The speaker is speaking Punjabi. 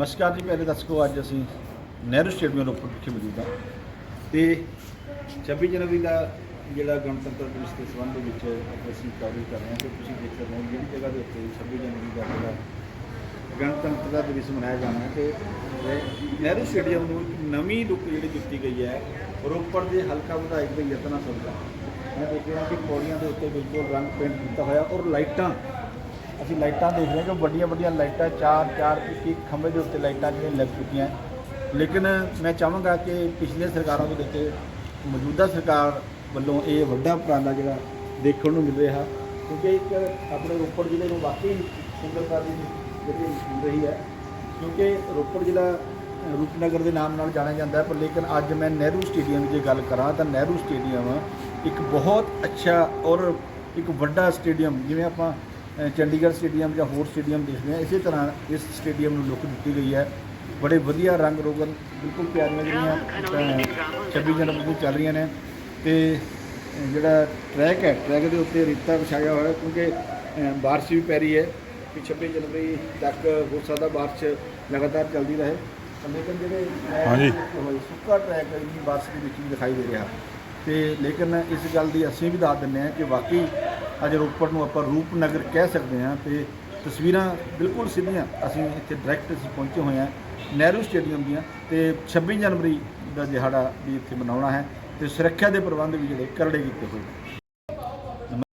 ਨਮਸਕਾਰ ਜੀ, ਪਹਿਲੇ ਦਰਸ਼ਕੋ, ਅੱਜ ਅਸੀਂ ਨਹਿਰੂ ਸਟੇਡੀਅਮ ਰੋਪੜ ਵਿਖੇ ਮੌਜੂਦ ਹਾਂ। ਤੇ 26 ਜਨਵਰੀ ਦਾ ਜਿਹੜਾ ਗਣਤੰਤਰ ਦਿਵਸ ਦੇ ਸੰਬੰਧ ਵਿੱਚ ਅਸੀਂ ਕਵਰੇਜ ਕਰ ਰਹੇ ਹਾਂ ਤੇ ਤੁਸੀਂ ਦੇਖ ਸਕਦੇ ਹੋ ਜਿਹੜੀ ਜਗ੍ਹਾ ਦੇ ਉੱਤੇ 26 ਜਨਵਰੀ ਦਾ ਜਿਹੜਾ ਗਣਤੰਤਰ ਦਾ ਦਿਵਸ ਮਨਾਇਆ ਜਾਣਾ ਹੈ। ਤੇ ਨਹਿਰੂ ਸਟੇਡੀਅਮ ਨੂੰ ਇੱਕ ਨਵੀਂ ਲੁੱਕ ਜਿਹੜੀ ਦਿੱਤੀ ਗਈ ਹੈ ਰੋਪੜ ਦੇ ਹਲਕਾ ਵਿਧਾਇਕ ਦੇ ਯਤਨਾਂ ਸਦਕਾ ਮੈਂ ਦੇਖ ਰਿਹਾ ਕਿ ਪੌੜੀਆਂ ਦੇ ਉੱਤੇ ਬਿਲਕੁਲ ਰੰਗ ਪੇਂਟ ਕੀਤਾ ਹੋਇਆ, ਔਰ ਲਾਈਟਾਂ ਅਸੀਂ ਲਾਈਟਾਂ ਦੇਖ ਰਹੇ ਹਾਂ ਕਿ ਵੱਡੀਆਂ ਵੱਡੀਆਂ ਲਾਈਟਾਂ ਚਾਰ ਚਾਰ ਇੱਕ ਇੱਕ ਖੰਭੇ ਦੇ ਉੱਤੇ ਲਾਈਟਾਂ ਜਿਹੜੀਆਂ ਲੱਗ ਚੁੱਕੀਆਂ। ਲੇਕਿਨ ਮੈਂ ਚਾਹਾਂਗਾ ਕਿ ਪਿਛਲੇ ਸਰਕਾਰਾਂ ਤੋਂ ਲੈ ਮੌਜੂਦਾ ਸਰਕਾਰ ਵੱਲੋਂ ਇਹ ਵੱਡਾ ਉਪਰਾਲਾ ਜਿਹੜਾ ਦੇਖਣ ਨੂੰ ਮਿਲ ਰਿਹਾ, ਕਿਉਂਕਿ ਇੱਕ ਆਪਣੇ ਰੋਪੜ ਜ਼ਿਲ੍ਹੇ ਨੂੰ ਵਾਕਈ ਸੁੰਦਰਤਾ ਦੀ ਜਿਹੜੀ ਮਿਲ ਰਹੀ ਹੈ, ਕਿਉਂਕਿ ਰੋਪੜ ਜ਼ਿਲ੍ਹਾ ਰੂਪਨਗਰ ਦੇ ਨਾਮ ਨਾਲ ਜਾਣਿਆ ਜਾਂਦਾ ਹੈ, ਪਰ ਲੇਕਿਨ ਅੱਜ ਮੈਂ ਨਹਿਰੂ ਸਟੇਡੀਅਮ ਦੀ ਜੇ ਗੱਲ ਕਰਾਂ ਤਾਂ ਨਹਿਰੂ ਸਟੇਡੀਅਮ ਇੱਕ ਬਹੁਤ ਅੱਛਾ ਔਰ ਇੱਕ ਵੱਡਾ ਸਟੇਡੀਅਮ, ਜਿਵੇਂ ਆਪਾਂ ਚੰਡੀਗੜ੍ਹ ਸਟੇਡੀਅਮ ਜਾਂ ਹੋਰ ਸਟੇਡੀਅਮ ਦੇਖਦੇ ਹਾਂ। ਇਸੇ ਤਰ੍ਹਾਂ ਇਸ ਸਟੇਡੀਅਮ ਨੂੰ ਲੁੱਕ ਦਿੱਤੀ ਗਈ ਹੈ। ਬੜੇ ਵਧੀਆ ਰੰਗ ਰੋਗਨ ਬਿਲਕੁਲ ਪਿਆਰੀਆਂ ਜਿਹੜੀਆਂ ਅ, 26 ਜਨਵਰੀ ਨੂੰ ਚੱਲ ਰਹੀਆਂ ਨੇ। ਤੇ ਜਿਹੜਾ ਟਰੈਕ ਹੈ ਟਰੈਕ ਦੇ ਉੱਤੇ ਰੇਤਾ ਵਿਛਾਇਆ ਹੋਇਆ ਕਿਉਂਕਿ ਬਾਰਿਸ਼ ਵੀ ਪੈ ਰਹੀ ਹੈ ਕਿ 26 ਜਨਵਰੀ ਤੱਕ ਹੋ ਸਕਦਾ ਬਾਰਿਸ਼ ਲਗਾਤਾਰ ਚੱਲਦੀ ਰਹੇ। ਲੇਕਿਨ ਜਿਹੜੇ ਹਾਂਜੀ। ਸੁੱਕਾ ਟਰੈਕ ਇੰਨੀ ਬਾਰਿਸ਼ ਦੇ ਵਿੱਚ ਵੀ ਦਿਖਾਈ ਦੇ ਰਿਹਾ। ਤੇ ਲੇਕਿਨ ਇਸ ਗੱਲ ਦੀ ਅਸੀਂ ਵੀ ਦੱਸ ਦਿੰਦੇ ਹਾਂ ਕਿ ਵਾਕਈ ਅੱਜ ਰੋਪੜ ਨੂੰ ਆਪਾਂ ਰੂਪਨਗਰ ਕਹਿ ਸਕਦੇ ਹਾਂ ਤੇ ਤਸਵੀਰਾਂ ਬਿਲਕੁਲ ਸਿੱਧੀਆਂ ਅਸੀਂ ਇੱਥੇ ਡਾਇਰੈਕਟ ਅਸੀਂ ਪਹੁੰਚੇ ਹੋਏ ਹਾਂ ਨਹਿਰੂ ਸਟੇਡੀਅਮ ਦੀਆਂ ਤੇ 26 ਜਨਵਰੀ ਦਾ ਦਿਹਾੜਾ ਵੀ ਇੱਥੇ ਮਨਾਉਣਾ ਹੈ ਤੇ ਸੁਰੱਖਿਆ ਦੇ ਪ੍ਰਬੰਧ ਵੀ ਜਿਹੜੇ ਕਰੜੇ ਕੀਤੇ ਹੋਏ ਨੇ।